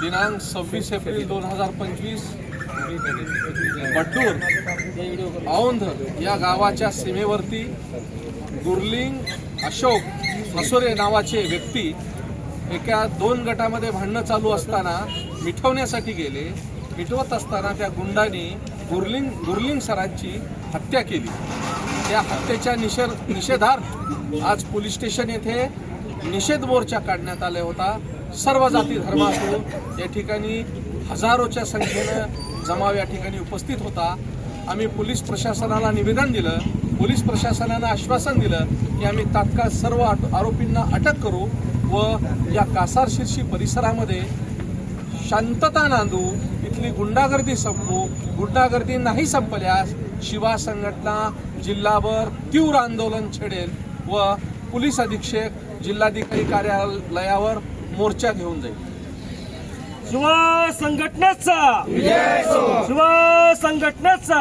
दिनांक सव्वीस एप्रिल दोन हजार पंचवीस. बड्डूर औंध या गावाच्या सीमेवरती गुर्लिंग अशोक असोरे नावाचे व्यक्ती एका दोन गटामध्ये भांडणं चालू असताना मिठवण्यासाठी गेले. मिटवत असताना त्या गुंडांनी गुरलिंग गुरलिंग सरांची हत्या केली. त्या हत्येच्या निषेध निषेधार्थ आज पोलीस स्टेशन येथे निषेध मोर्चा काढण्यात आला होता. सर्व जाती धर्म असो या ठिकाणी हजारोच्या संख्येनं जमाव या ठिकाणी उपस्थित होता आम्ही पोलीस प्रशासनाला निवेदन दिलं पोलीस प्रशासनानं आश्वासन दिलं की आम्ही तात्काळ सर्व आरोपींना अटक करू व या कासार शिरशी परिसरामध्ये शांतता नांदू इथली गुंडागर्दी संपवू गुंडागर्दी नाही संपल्यास शिवा संघटना जिल्हाभर तीव्र आंदोलन छेडेल व पोलीस अधीक्षक जिल्हाधिकारी कार्यालयावर मोर्चा घेऊन जाईल. शिवा संघटनेचा. शिवा संघटनेचा.